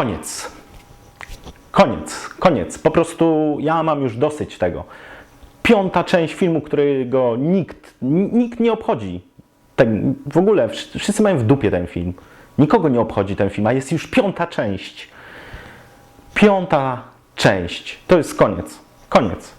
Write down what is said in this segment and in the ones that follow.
koniec. Koniec, koniec. Po prostu ja mam już dosyć tego. Piąta część filmu, którego nikt, nikt nie obchodzi. Ten, w ogóle wsz- wszyscy mają w dupie ten film. Nikogo nie obchodzi ten film, a jest już piąta część. Piąta część. To jest koniec. Koniec.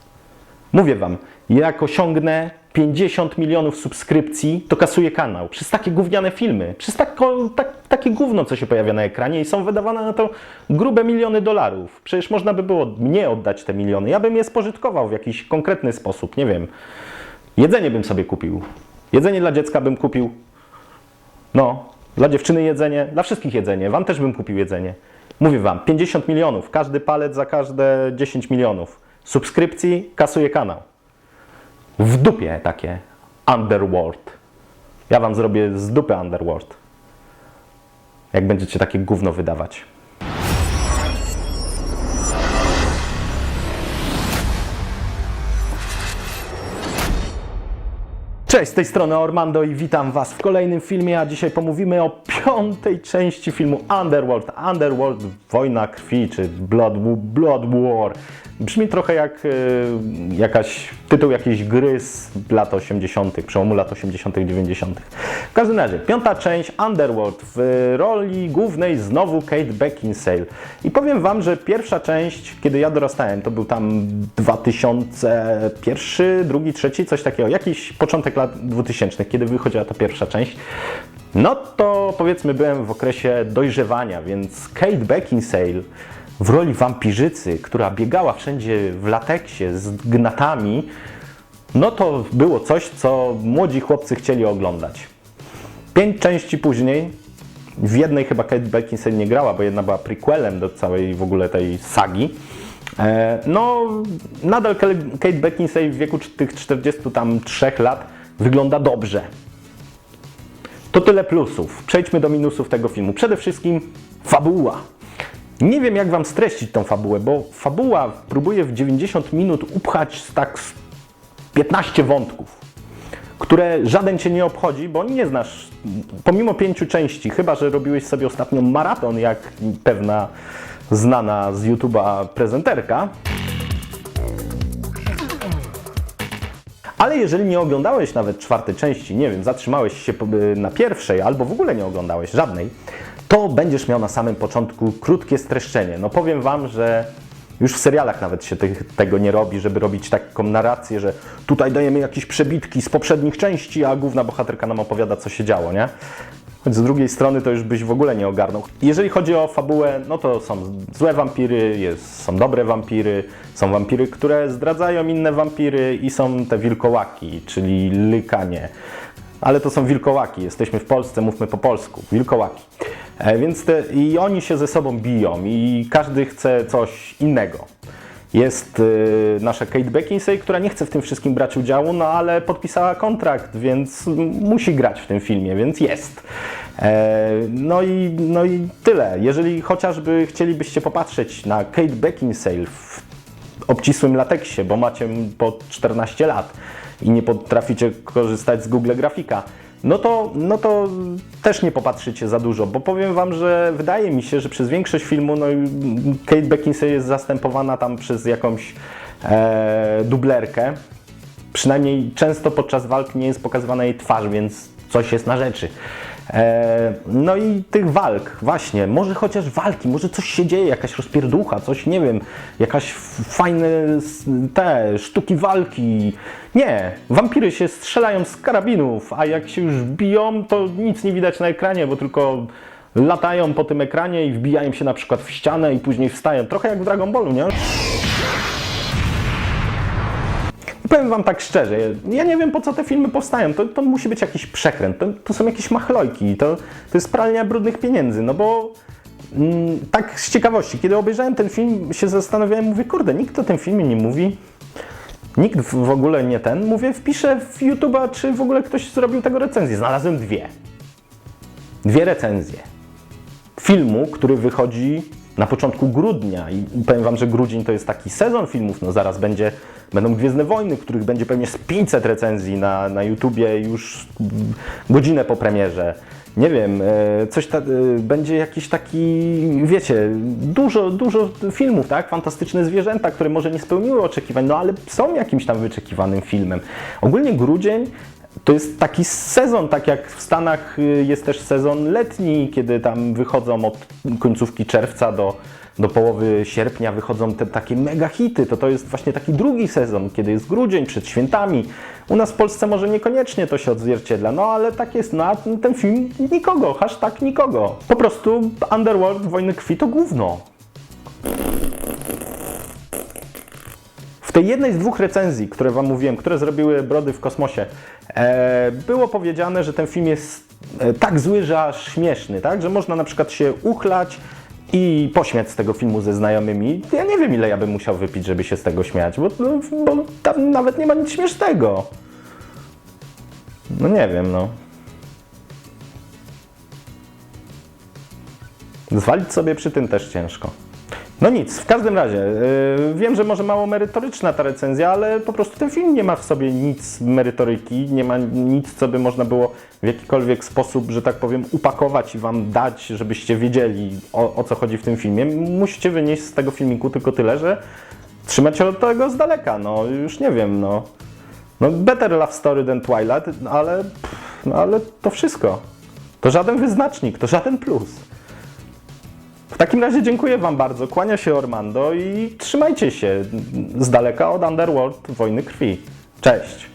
Mówię wam, jak osiągnę 50 milionów subskrypcji, to kasuję kanał. Przez takie gówniane filmy. Przez tako, tak, takie gówno, co się pojawia na ekranie i są wydawane na to grube miliony dolarów. Przecież można by było mnie oddać te miliony. Ja bym je spożytkował w jakiś konkretny sposób. Nie wiem. Jedzenie bym sobie kupił. Jedzenie dla dziecka bym kupił. No, dla dziewczyny jedzenie, dla wszystkich jedzenie. Wam też bym kupił jedzenie. Mówię wam, 50 milionów, każdy palec za każde 10 milionów. Subskrypcji kasuje kanał. W dupie takie Underworld. Ja wam zrobię z dupy Underworld. Jak będziecie takie gówno wydawać. Cześć, z tej strony Ormando i witam Was w kolejnym filmie, a dzisiaj pomówimy o piątej części filmu Underworld. Underworld, Wojna Krwi, czy Blood, Blood War. Brzmi trochę jak e, jakaś, tytuł jakiejś gry z lat 80., przełomu lat 80., 90. W każdym razie, piąta część Underworld w roli głównej znowu Kate Beckinsale. I powiem Wam, że pierwsza część, kiedy ja dorastałem, to był tam 2001, drugi, trzeci, coś takiego, jakiś początek lat 2000, kiedy wychodziła ta pierwsza część. No to powiedzmy byłem w okresie dojrzewania, więc Kate Beckinsale w roli wampirzycy, która biegała wszędzie w lateksie z gnatami, no to było coś, co młodzi chłopcy chcieli oglądać. Pięć części później, w jednej chyba Kate Beckinsale nie grała, bo jedna była prequelem do całej w ogóle tej sagi. E, No, nadal Kate Beckinsale w wieku tych 43 lat wygląda dobrze. To tyle plusów. Przejdźmy do minusów tego filmu. Przede wszystkim fabuła. Nie wiem, jak wam streścić tą fabułę, bo fabuła próbuje w 90 minut upchać tak z 15 wątków, które żaden cię nie obchodzi, bo nie znasz, pomimo pięciu części, chyba że robiłeś sobie ostatnio maraton, jak pewna znana z YouTube'a prezenterka. Ale jeżeli nie oglądałeś nawet czwartej części, nie wiem, zatrzymałeś się na pierwszej albo w ogóle nie oglądałeś żadnej, to będziesz miał na samym początku krótkie streszczenie. No powiem Wam, że już w serialach nawet się tych, tego nie robi, żeby robić taką narrację, że tutaj dajemy jakieś przebitki z poprzednich części, a główna bohaterka nam opowiada, co się działo, nie? Choć z drugiej strony to już byś w ogóle nie ogarnął. Jeżeli chodzi o fabułę, no to są złe wampiry, jest, są dobre wampiry, są wampiry, które zdradzają inne wampiry i są te wilkołaki, czyli lykanie. Ale to są wilkołaki, jesteśmy w Polsce, mówmy po polsku, wilkołaki. E, więc te, i oni się ze sobą biją i każdy chce coś innego. Jest y, nasza Kate Beckinsale, która nie chce w tym wszystkim brać udziału, no ale podpisała kontrakt, więc musi grać w tym filmie, więc jest. E, no, i, no i tyle. Jeżeli chociażby chcielibyście popatrzeć na Kate Beckinsale w obcisłym lateksie, bo macie po 14 lat i nie potraficie korzystać z Google Grafika, no to, no to też nie popatrzycie za dużo, bo powiem Wam, że wydaje mi się, że przez większość filmu no, Kate Beckinsale jest zastępowana tam przez jakąś e, dublerkę. Przynajmniej często podczas walk nie jest pokazywana jej twarz, więc coś jest na rzeczy. E, no i tych walk, właśnie, może chociaż walki, może coś się dzieje, jakaś rozpierducha, coś, nie wiem, jakaś fajne te sztuki walki. Nie, wampiry się strzelają z karabinów, a jak się już biją, to nic nie widać na ekranie, bo tylko latają po tym ekranie i wbijają się na przykład w ścianę i później wstają. Trochę jak w Dragon Ballu, nie? Powiem Wam tak szczerze, ja nie wiem po co te filmy powstają. To, to musi być jakiś przekręt, to, to są jakieś machlojki, to, to jest pralnia brudnych pieniędzy, no bo mm, tak z ciekawości, kiedy obejrzałem ten film, się zastanawiałem, mówię, kurde, nikt o tym filmie nie mówi. Nikt w ogóle nie ten. Mówię, wpiszę w YouTube'a, czy w ogóle ktoś zrobił tego recenzję. Znalazłem dwie. Dwie recenzje. Filmu, który wychodzi na początku grudnia i powiem Wam, że grudzień to jest taki sezon filmów, no zaraz będzie, będą Gwiezdne Wojny, których będzie pewnie z 500 recenzji na, na YouTubie już godzinę po premierze. Nie wiem, e, coś ta, e, będzie jakiś taki, wiecie, dużo, dużo filmów, tak? Fantastyczne zwierzęta, które może nie spełniły oczekiwań, no ale są jakimś tam wyczekiwanym filmem. Ogólnie grudzień to jest taki sezon, tak jak w Stanach y, jest też sezon letni, kiedy tam wychodzą od końcówki czerwca do, do połowy sierpnia wychodzą te takie mega hity. To to jest właśnie taki drugi sezon, kiedy jest grudzień przed świętami. U nas w Polsce może niekoniecznie to się odzwierciedla, no ale tak jest, no a ten film nikogo, hashtag nikogo. Po prostu Underworld, Wojny Krwi to gówno. W tej jednej z dwóch recenzji, które Wam mówiłem, które zrobiły Brody w kosmosie, e, było powiedziane, że ten film jest e, tak zły, że aż śmieszny, tak? Że można na przykład się uchlać i pośmiać z tego filmu ze znajomymi. Ja nie wiem, ile ja bym musiał wypić, żeby się z tego śmiać, bo, no, bo tam nawet nie ma nic śmiesznego. No nie wiem, no. Zwalić sobie przy tym też ciężko. No nic, w każdym razie, yy, wiem, że może mało merytoryczna ta recenzja, ale po prostu ten film nie ma w sobie nic merytoryki, nie ma nic, co by można było w jakikolwiek sposób, że tak powiem, upakować i wam dać, żebyście wiedzieli o, o co chodzi w tym filmie. Musicie wynieść z tego filmiku tylko tyle, że trzymać się od tego z daleka, no już nie wiem, no. No better love story than Twilight, ale, pff, no, ale to wszystko. To żaden wyznacznik, to żaden plus. W takim razie dziękuję Wam bardzo, kłania się Ormando i trzymajcie się z daleka od Underworld Wojny Krwi. Cześć!